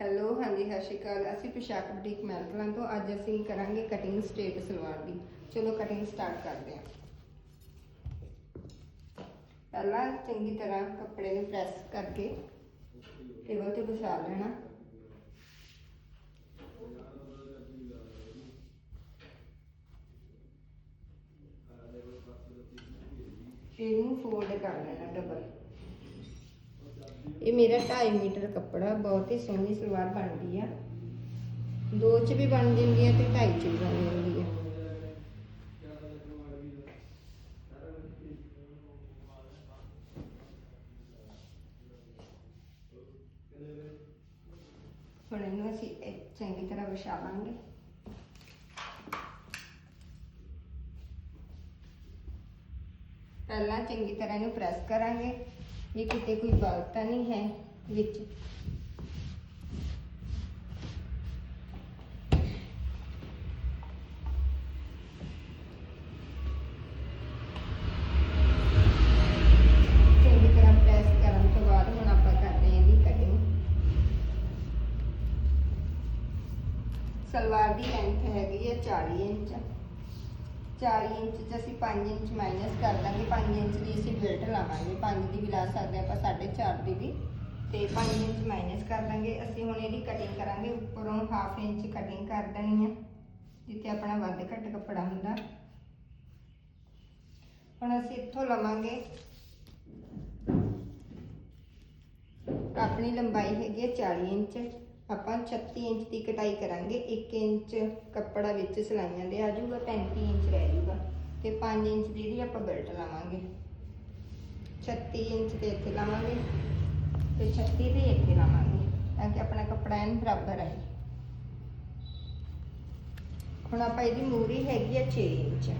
Hello ਹਾਂਜੀ, ਸਤਿ ਸ਼੍ਰੀ ਅਕਾਲ। ਅਸੀਂ ਪੋਸ਼ਾਕ ਬੁਟੀਕ ਮੈਲਕਲਾਂ ਤੋਂ ਅੱਜ ਅਸੀਂ ਕਰਾਂਗੇ ਕਟਿੰਗ ਸਟੇਟ ਸਲਵਾਰ ਦੀ। ਚਲੋ ਕਟਿੰਗ ਸਟਾਰਟ ਕਰਦੇ ਹਾਂ। ਪਹਿਲਾਂ ਚੰਗੀ ਤਰ੍ਹਾਂ ਕੱਪੜੇ ਨੂੰ ਪ੍ਰੈਸ ਕਰਕੇ ਟੇਬਲ ਤੇ ਵਿਛਾ ਲੈਣਾ। ਇਹਨੂੰ ਫੋਲਡ ਕਰ ਲੈਣਾ ਡਬਲ ਇਹ ਮੇਰਾ 2.5 ਮੀਟਰ ਕੱਪੜਾ, ਬਹੁਤ ਹੀ ਸੋਹਣੀ ਸਲਵਾਰ ਬਣਦੀ ਆ। ਦੋ ਚ ਵੀ ਬਣ ਜਾਂਦੀ ਹੈ ਤੇ 2.5 ਚ ਵੀ ਬਣ ਜਾਂਦੀ ਆ। ਹੁਣ ਇਹਨੂੰ ਅਸੀਂ ਚੰਗੀ ਤਰ੍ਹਾਂ ਵਿਛਾ ਲਾਂਗੇ ਪਹਿਲਾਂ ਚੰਗੀ ਤਰ੍ਹਾਂ ਇਹਨੂੰ ਪ੍ਰੈਸ ਕਰਾਂਗੇ। ਇਹ ਕਿਤੇ ਕੋਈ ਬਲ ਤਾਂ ਨਹੀਂ ਹੈ ਵਿੱਚ ਚੰਗੀ ਤਰ੍ਹਾਂ ਪ੍ਰੈਸ ਕਰਨ ਤੋਂ ਬਾਅਦ ਹੁਣ ਆਪਾਂ ਕਰਦੇ ਹਾਂ ਇਹਦੀ ਕਟਿੰਗ ਸਲਵਾਰ ਦੀ ਲੈਂਥ ਹੈਗੀ ਹੈ 40 ਇੰਚ 40 ਇੰਚ ਚ ਅਸੀਂ 5 ਇੰਚ ਮਾਈਨਸ ਕਰ ਦਾਂਗੇ 5 ਇੰਚ ਦੀ ਅਸੀਂ ਬੈਲਟ ਲਾਵਾਂਗੇ। 5 ਦੀ ਵੀ ਲਾ ਸਕਦੇ ਆਪਾਂ 4.5 ਦੀ ਵੀ। ਤੇ 5 ਇੰਚ ਮਾਈਨਸ ਕਰ ਦਾਂਗੇ। ਅਸੀਂ ਹੁਣ ਇਹਦੀ ਕਟਿੰਗ ਕਰਾਂਗੇ, ਉੱਪਰੋਂ ਹਾਫ ਇੰਚ ਕਟਿੰਗ ਕਰ ਦੇਣੀ ਹੈ ਜਿੱਥੇ ਆਪਣਾ ਵੱਧ ਘੱਟ ਕੱਪੜਾ ਹੁੰਦਾ। ਹੁਣ ਅਸੀਂ ਇੱਥੋਂ ਲਵਾਂਗੇ। ਆਪਣੀ ਲੰਬਾਈ ਹੈਗੀ ਹੈ 40 ਇੰਚ ਆਪਾਂ 36 ਇੰਚ ਦੀ ਕਟਾਈ ਕਰਾਂਗੇ 1 ਇੰਚ ਕੱਪੜਾ ਵਿੱਚ ਸਲਾਈਆਂ ਦੇ ਆ ਜਾਊਗਾ 35 ਇੰਚ ਰਹਿ ਜਾਊਗਾ ਤੇ 5 ਇੰਚ ਦੀ ਇਹਦੀ ਆਪਾਂ ਬੈਲਟ ਲਾਵਾਂਗੇ। 36 ਇੰਚ ਤੇ ਇੱਥੇ ਲਾਵਾਂਗੇ ਤੇ 36 ਤੇ ਇੱਥੇ ਲਾਵਾਂਗੇ ਤਾਂ ਕਿ ਆਪਣਾ ਕੱਪੜਾ ਐਨ ਬਰਾਬਰ ਆਏ ਹੁਣ ਆਪਾਂ ਇਹਦੀ ਮੂਰੀ ਹੈਗੀ ਆ 6 ਇੰਚ।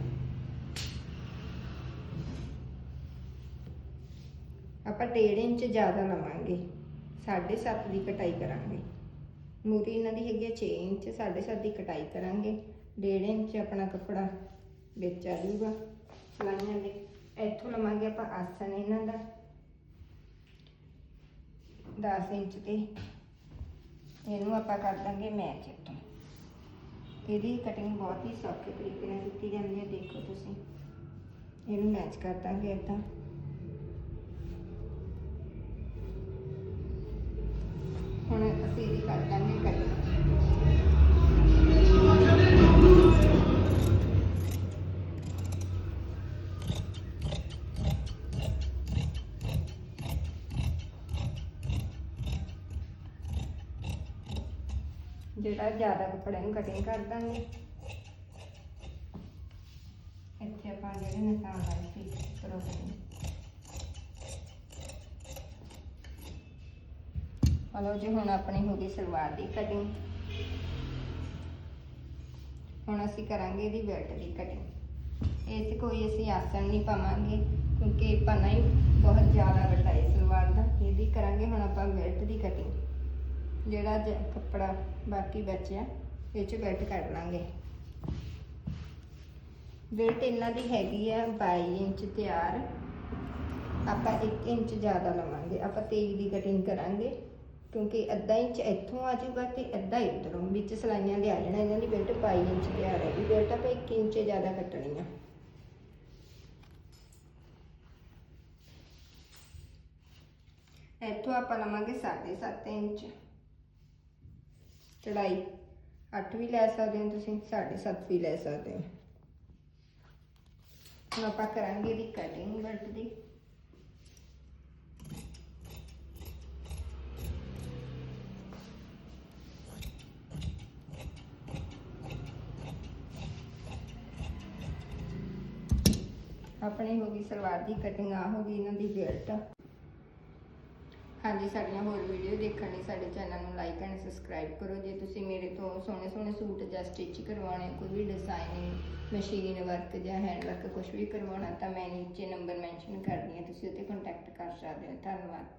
ਆਪਾਂ 1.5 ਇੰਚ ਜ਼ਿਆਦਾ ਲਵਾਂਗੇ 7.5 ਦੀ ਕਟਾਈ ਕਰਾਂਗੇ। ਮੂਰੀ ਇਹਨਾਂ ਦੀ ਹੈਗੀ ਆ 6 ਇੰਚ 7.5 ਦੀ ਕਟਾਈ ਕਰਾਂਗੇ। 1.5 ਇੰਚ ਆਪਣਾ ਕੱਪੜਾ ਵਿੱਚ ਆ ਜਾਊਗਾ ਸਲਾਈਆਂ ਦੇ। ਇੱਥੋਂ ਲਵਾਂਗੇ ਆਪਾਂ ਆਸਨ ਇਹਨਾਂ ਦਾ। 10 ਇੰਚ ਤੇ। ਇਹਨੂੰ ਆਪਾਂ ਕਰ ਦਾਂਗੇ ਮੈਚ ਇੱਥੋਂ। ਇਹਦੀ ਕਟਿੰਗ ਬਹੁਤ ਹੀ ਸੌਖੇ ਤਰੀਕੇ ਨਾਲ ਕੀਤੀ ਜਾਂਦੀ ਹੈ, ਦੇਖੋ ਤੁਸੀਂ। ਇਹਨੂੰ ਮੈਚ ਕਰ ਦਾਂਗੇ ਇੱਦਾਂ। ਜਿਹੜਾ ਜ਼ਿਆਦਾ ਕੱਪੜੇ ਨੂੰ ਕਟਿੰਗ ਕਰ ਦਾਂਗੇ। ਇੱਥੇ ਆਪਾਂ ਜਿਹੜੇ ਨਿਸ਼ਾਨ ਲਾਏ ਸੀ ਕਰੋ ਕਟਿੰਗ ਹਲੋ ਜੀ ਹੁਣ ਆਪਣੀ ਹੋ ਗਈ ਸਲਵਾਰ ਦੀ ਕਟਿੰਗ ਹੁਣ ਅਸੀਂ ਕਰਾਂਗੇ ਇਹਦੀ ਬੈਲਟ ਦੀ ਕਟਿੰਗ ਇਹ 'ਚ ਕੋਈ ਅਸੀਂ ਆਸਣ ਨਹੀਂ ਪਾਵਾਂਗੇ, ਕਿਉਂਕਿ ਪਨਾ ਹੀ ਬਹੁਤ ਜ਼ਿਆਦਾ ਵੱਡਾ ਹੈ ਸਲਵਾਰ ਦਾ। ਇਹਦੀ ਕਰਾਂਗੇ ਹੁਣ ਆਪਾਂ ਬੈਲਟ ਦੀ ਕਟਿੰਗ ਜਿਹੜਾ ਕੱਪੜਾ ਬਾਕੀ ਬਚਿਆ, ਇਹ 'ਚ ਬੈਲਟ ਕੱਢ ਲਾਂਗੇ। ਬੈਲਟ ਇਹਨਾਂ ਦੀ ਹੈਗੀ ਆ 22 ਇੰਚ ਤਿਆਰ। ਆਪਾਂ 1 ਇੰਚ ਜ਼ਿਆਦਾ ਲਵਾਂਗੇ। ਆਪਾਂ 23 ਦੀ ਕਟਿੰਗ ਕਰਾਂਗੇ। ਕਿਉਂਕਿ ਅੱਧਾ ਇੰਚ ਇੱਥੋਂ ਆ ਜਾਊਗਾ ਤੇ ਅੱਧਾ ਇੱਧਰੋਂ ਵਿੱਚ ਸਲਾਈਆਂ ਦੇ ਆ ਜਾਣਾ ਇਹਨਾਂ ਦੀ ਬੈਲਟ 22 ਇੰਚ ਤੇ ਆ ਇਹ ਬੈਲਟ ਆਪਾਂ 1 ਇੰਚ ਜ਼ਿਆਦਾ ਕੱਟਣੀ ਆ। ਇੱਥੋਂ ਆਪਾਂ ਲਵਾਂਗੇ 7.5 ਇੰਚ। ਚੜਾਈ 8 ਵੀ ਲੈ ਸਕਦੇ ਹੋ ਤੁਸੀਂ 7.5 ਵੀ ਲੈ ਸਕਦੇ ਹੋ। ਹੁਣ ਆਪਾਂ ਕਰਾਂਗੇ ਇਹਦੀ ਕਟਿੰਗ ਬੈਲਟ ਦੀ। ਆਪਣੀ ਹੋ ਗਈ ਸਲਵਾਰ ਦੀ ਕਟਿੰਗ ਆ ਹੋ ਗਈ ਇਹਨਾਂ ਦੀ ਬੈਲਟ ਹਾਂਜੀ, ਸਾਡੀਆਂ ਹੋਰ ਵੀਡੀਓ ਦੇਖਣ ਲਈ ਸਾਡੇ ਚੈਨਲ ਨੂੰ ਲਾਈਕ ਐਂਡ ਸਬਸਕ੍ਰਾਈਬ ਕਰੋ। ਜੇ ਤੁਸੀਂ ਮੇਰੇ ਤੋਂ ਸੋਹਣੇ ਸੋਹਣੇ ਸੂਟ ਜਾਂ ਸਟਿਚ ਕਰਵਾਉਣੇ, ਕੋਈ ਵੀ ਡਿਜ਼ਾਈਨਿੰਗ ਮਸ਼ੀਨ ਵਰਕ ਜਾਂ ਹੈਂਡ ਵਰਕ ਕੁਝ ਵੀ ਕਰਵਾਉਣਾ, ਤਾਂ ਮੈਂ ਨੀਚੇ ਨੰਬਰ ਮੈਂਸ਼ਨ ਕਰਦੀ ਹਾਂ। ਤੁਸੀਂ ਉੱਤੇ ਕੰਟੈਕਟ ਕਰ ਸਕਦੇ ਹੋ। ਧੰਨਵਾਦ।